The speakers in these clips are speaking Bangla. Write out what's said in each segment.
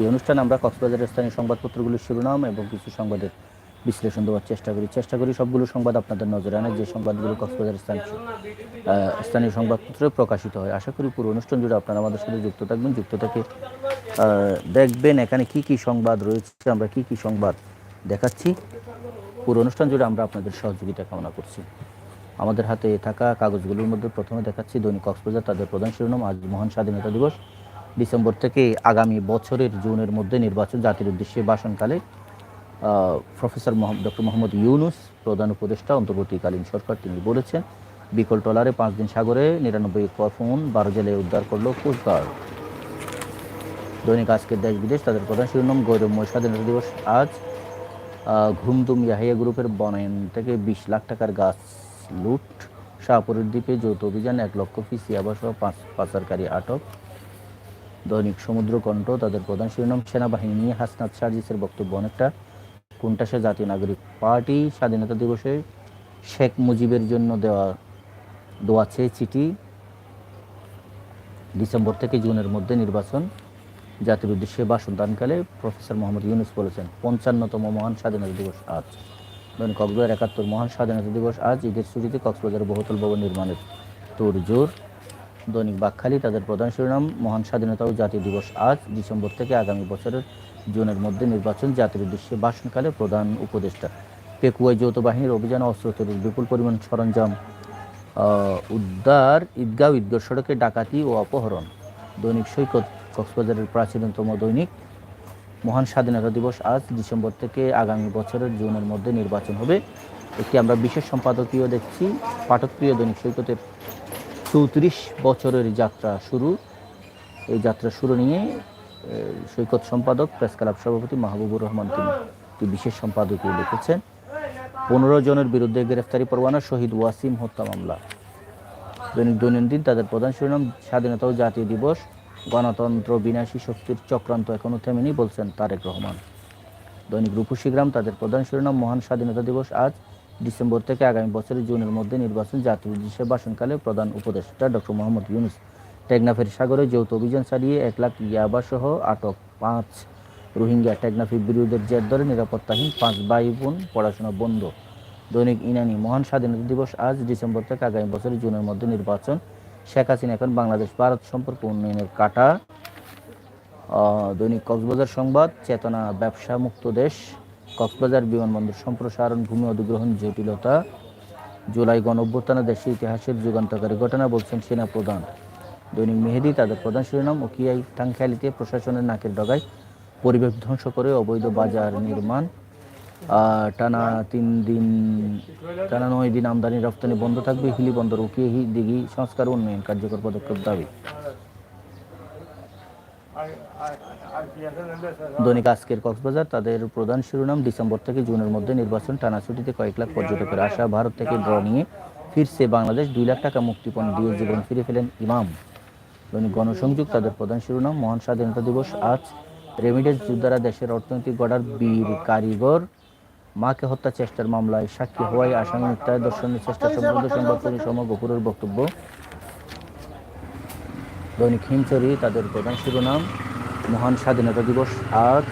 এই অনুষ্ঠানে আমরা কক্সবাজারের স্থানীয় সংবাদপত্রগুলির শিরোনাম এবং কিছু সংবাদের বিশ্লেষণ দেওয়ার চেষ্টা করি। চেষ্টা করি সবগুলো সংবাদ আপনাদের নজরে আনে, যে সংবাদগুলো কক্সবাজারের স্থানীয় স্থানীয় সংবাদপত্রে প্রকাশিত হয়। আশা করি পুরো অনুষ্ঠান জুড়ে আপনারা আমাদের সাথে যুক্ত থাকবেন, যুক্ত থেকে দেখবেন এখানে কি কি সংবাদ রয়েছে, আমরা কি কি সংবাদ দেখাচ্ছি। পুরো অনুষ্ঠান জুড়ে আমরা আপনাদের সহযোগিতা কামনা করছি। আমাদের হাতে থাকা কাগজগুলোর মধ্যে প্রথমে দেখাচ্ছি দৈনিক কক্সবাজার, তাদের প্রধান শিরোনাম, আজ মহান স্বাধীনতা দিবস। ডিসেম্বর থেকে আগামী বছরের জুনের মধ্যে নির্বাচন জাতির উদ্দেশ্যে আহ, প্রফেসর ডক্টর মোহাম্মদ ইউনুস প্রধান উপদেষ্টা অন্তর্বর্তীকালীন সরকার তিনি বলেছেন বিকল টলারে পাঁচ দিন সাগরে নিরানব্বই কফুন বারো জেলে উদ্ধার করল কোস্টগার্ড। দৈনিক আজকের দেশ বিদেশ তাদের প্রধান শিরোনাম গৌরবময় স্বাধীনতা দিবস আজ। ঘুমদুম ইয়াহিয়া গ্রুপের বনায়ন থেকে বিশ লাখ টাকার গাছ লুট। শাহপুরের দ্বীপে যৌথ অভিযান এক লক্ষ পিস ইয়াবাসহ পাঁচ পাচারকারী আটক। দৈনিক সমুদ্র কণ্ঠ তাদের প্রধান শিরোনাম, সেনাবাহিনী নিয়ে হাসনাত সার্জিসের বক্তব্য অনেকটা কোনটাসা জাতীয় নাগরিক পার্টি স্বাধীনতা দিবসে শেখ মুজিবের জন্য দেওয়া, দোয়া চেয়ে চিঠি। ডিসেম্বর থেকে জুনের মধ্যে নির্বাচন। জাতির উদ্দেশ্যে ভাষণ দানকালে প্রফেসর মোহাম্মদ ইউনুস বলেছেন, পঞ্চান্নতম মহান স্বাধীনতা দিবস আজ। দৈনিক কক্সবাজার একাত্তর মহান স্বাধীনতা দিবস আজ, ঈদের ছুটিতে কক্সবাজার বহুতল ভবন নির্মাণের তোড়জোড়। দৈনিক বাকখালী, তাদের প্রধান শিরোনাম, মহান স্বাধীনতা ও জাতীয় দিবস আজ, ডিসেম্বর থেকে আগামী বছরের জুনের মধ্যে নির্বাচন জাতির উদ্দেশ্যে ভাষণকালে প্রধান উপদেষ্টা। পেকুয়াই যৌথ বাহিনীর অভিযান অস্ত্র তৈরির বিপুল পরিমাণ সরঞ্জাম উদ্ধার, ঈদগাঁও ঈদগাহ সড়কে ডাকাতি ও অপহরণ। দৈনিক সৈকত, কক্সবাজারের প্রাচীনতম দৈনিক মহান স্বাধীনতা দিবস আজ, ডিসেম্বর থেকে আগামী বছরের জুনের মধ্যে নির্বাচন হবে। একটি আমরা বিশেষ সম্পাদকীয় দেখছি, পাঠকপ্রিয় দৈনিক সৈকতের চৌত্রিশ বছরের যাত্রা শুরু। এই যাত্রা শুরু নিয়ে সৈকত সম্পাদক, প্রেস ক্লাব সভাপতি মাহবুবুর রহমান তিনি একটি বিশেষ সম্পাদকীয় লিখেছেন। পনেরো জনের বিরুদ্ধে গ্রেফতারি পরোয়ানা, শহীদ ওয়াসিম হত্যা মামলা। দৈনিক দৈনন্দিন তাদের প্রধান শিরোনাম, স্বাধীনতা ও জাতীয় দিবস, গণতন্ত্র, বিনাশী শক্তির চক্রান্ত এখনও থেমেনি, বলছেন তারেক রহমান। দৈনিক রূপসীগ্রাম তাদের প্রধান শিরোনাম, মহান স্বাধীনতা দিবস, আজ ডিসেম্বর থেকে আগামী বছরের জুনের মধ্যে নির্বাচন জাতীয় উদ্দেশ্যে ভাষণকালে প্রধান উপদেষ্টা ডক্টর মোহাম্মদ ইউনুস। টেকনাফের সাগরে যৌথ অভিযান চালিয়ে এক লাখ ইয়াবাসহ আটক পাঁচ রোহিঙ্গা। টেকনাফি বিরোধের জের ধরে নিরাপত্তাহীন পাঁচ ভাই বোন পড়াশোনা বন্ধ। দৈনিক ইনানি মহান স্বাধীনতা দিবস আজ ডিসেম্বর থেকে আগামী বছরের জুনের মধ্যে নির্বাচন। শেখ হাসিনা এখন বাংলাদেশ, ভারত সম্পর্ক উন্নয়নের কাটা। দৈনিক কক্সবাজার সংবাদ, চেতনা ব্যবসা মুক্ত দেশ। কক্সবাজার বিমানবন্দর সম্প্রসারণ, ভূমি অধিগ্রহণ, জটিলতা, জুলাই গণ অভ্যুত্থানে দেশের ইতিহাসের যুগান্তকারী ঘটনা বলছেন সেনা প্রধান। দৈনিক মেহেদি তাদের প্রধান শিরোনাম, ওকিয়াই টাঙ্খাইলিতে প্রশাসনের নাকের ডগায় পরিবেশ ধ্বংস করে অবৈধ বাজার নির্মাণ। টানা তিন দিন, টানা নয় দিন আমদানি রপ্তানি বন্ধ থাকবে, হিলি বন্দর উকিয়ে দিঘি সংস্কার ও উন্নয়ন কার্যকর পদক্ষেপ দাবি। দৈনিক আজকের কক্সবাজার তাদের প্রধান শিরোনাম ডিসেম্বর থেকে জুনের মধ্যে নির্বাচন টানা ছুটিতে কয়েক লাখ পর্যটকের আশা ভারত থেকে ড্র নিয়ে ফিরছে বাংলাদেশ। দুই লাখ টাকা মুক্তিপণ দিয়ে জীবন ফিরে ফেলেন ইমাম। দৈনিক গণসংযোগ তাদের প্রধান শিরোনাম মহান স্বাধীনতা দিবস। আজ রেমিডেন্স যোদ্ধারা দেশের অর্থনৈতিক গড়ার বীর কারিগর। মাকে হত্যা চেষ্টার মামলায় সাক্ষী হওয়ায় আসামি মুক্তায় দর্শনের চেষ্টা সম্বন্ধে সংবাদকর্মী সম গফুরের বক্তব্য। দৈনিক হিমচরি তাদের প্রধান শিরোনাম মহান স্বাধীনতা দিবস আজ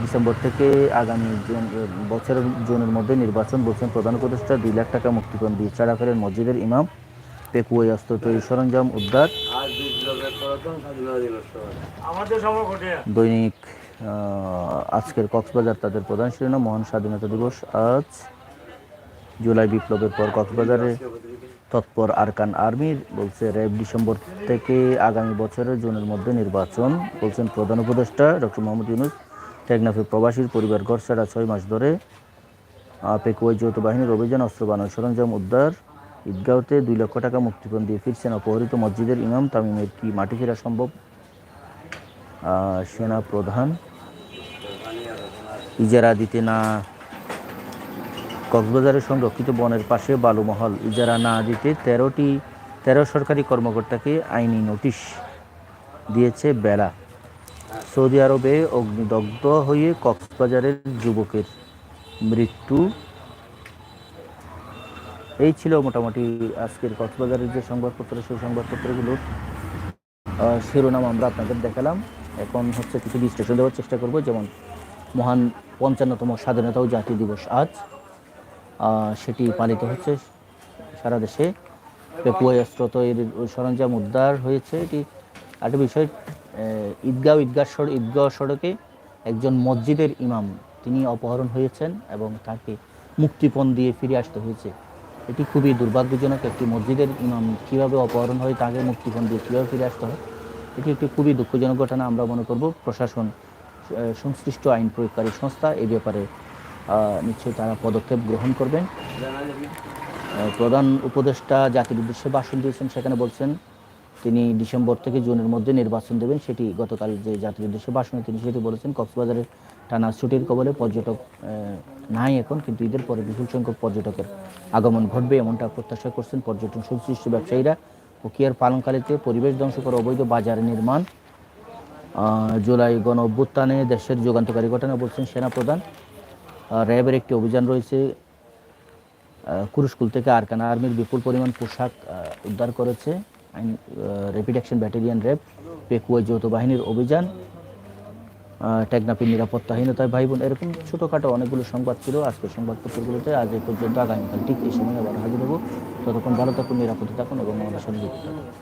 ডিসেম্বর থেকে আগামী জুন বছরের জুনের মধ্যে নির্বাচন বলছেন প্রধান উপদেষ্টা দুই লাখ টাকা মুক্তিপণ দিয়ে ছাড়া ফেলেন মসজিদের ইমাম পেকুয়াই অস্ত্র তৈরি সরঞ্জাম উদ্ধার। দৈনিক আজকের কক্সবাজার তাদের প্রধান শিরোনাম মহান স্বাধীনতা দিবস আজ জুলাই বিপ্লবের পর কক্সবাজারে তৎপর আরকান আর্মির বলছে র্যাব ডিসেম্বর থেকে আগামী বছরের জুনের মধ্যে নির্বাচন বলছেন প্রধান উপদেষ্টা ডক্টর মোহাম্মদ ইউনুস। টেকনাফে প্রবাসীর পরিবার ঘর ছাড়া ছয় মাস ধরে আহ, পেকুয়াই যৌথ বাহিনীর অভিযান অস্ত্র বানানো সরঞ্জাম উদ্ধার ঈদগাঁওতে দুই লক্ষ টাকা মুক্তিপণ দিয়ে ফিরছেন অপহৃত মসজিদের ইমাম তামিমের কি মাটি ফেরা সম্ভব? সেনা প্রধান ইজারা দিতে না কক্সবাজারের সংরক্ষিত বনের পাশে বালুমহল। ইজারা না দিতে তেরোটি, তেরো সরকারি কর্মকর্তাকে আইনি নোটিশ দিয়েছে বেলা। সৌদি আরবে অগ্নিদগ্ধ হয়ে কক্সবাজারের যুবকের মৃত্যু। এই ছিল মোটামুটি আজকের কক্সবাজারের যে সংবাদপত্র, সেই সংবাদপত্রগুলোর শিরোনাম আমরা আপনাদের দেখালাম। এখন হচ্ছে কিছু বিশ্লেষণ দেওয়ার চেষ্টা করব, যেমন মহান পঞ্চান্নতম স্বাধীনতা ও জাতীয় দিবস আজ। সেটি পালিত হচ্ছে। সারা দেশে পেপুয়া অস্ত্রত এর সরঞ্জাম উদ্ধার হয়েছে, এটি একটা বিষয় ঈদগাঁও ঈদগাহ ঈদগাঁও সড়কে একজন মসজিদের ইমাম তিনি অপহরণ হয়েছেন এবং তাকে মুক্তিপণ দিয়ে ফিরে আসতে হয়েছে। এটি খুবই দুর্ভাগ্যজনক একটি মসজিদের ইমাম কীভাবে অপহরণ হয়, তাকে মুক্তিপণ দিয়ে কীভাবে ফিরে আসতে হয়, এটি একটি খুবই দুঃখজনক ঘটনা আমরা মনে করব। প্রশাসন সংশ্লিষ্ট আইন প্রয়োগকারী সংস্থা এই ব্যাপারে নিশ্চয়ই তারা পদক্ষেপ গ্রহণ করবেন। প্রধান উপদেষ্টা জাতির উদ্দেশ্যে ভাষণ দিয়েছেন, সেখানে বলছেন তিনি ডিসেম্বর থেকে জুনের মধ্যে নির্বাচন দেবেন, সেটি গতকাল যে জাতির উদ্দেশ্যে ভাষণে তিনি সেটি বলেছেন। কক্সবাজারের টানা ছুটির কবলে পর্যটক নাই এখন, কিন্তু ঈদের পরে বিপুল সংখ্যক পর্যটকের আগমন ঘটবে, এমনটা প্রত্যাশা করছেন পর্যটন সংশ্লিষ্ট ব্যবসায়ীরা। কুকিয়ার পালনকালীতে পরিবেশ ধ্বংস করা অবৈধ বাজার নির্মাণ। জুলাই গণ অভ্যুত্থানে দেশের যুগান্তকারী ঘটনা বলছেন সেনাপ্রধান। র্যাবের একটি অভিযান রয়েছে। কুরুশকুল থেকে আরকানা আর্মির বিপুল পরিমাণ পোশাক উদ্ধার করেছে আইন rapid action battalion RAB, Pekua যৌথ বাহিনীর অভিযান। টেকনাফির নিরাপত্তাহীনতায় ভাই বোন এরকম ছোটোখাটো অনেকগুলো সংবাদ ছিল। আজকের সংবাদপত্রগুলোতে আজ এই পর্যন্ত আগামীকাল ঠিক এই সময় আবার হাজির হব। ততক্ষণ ভালো থাকুন, নিরাপদে থাকুন এবং আমাদের থাকুন।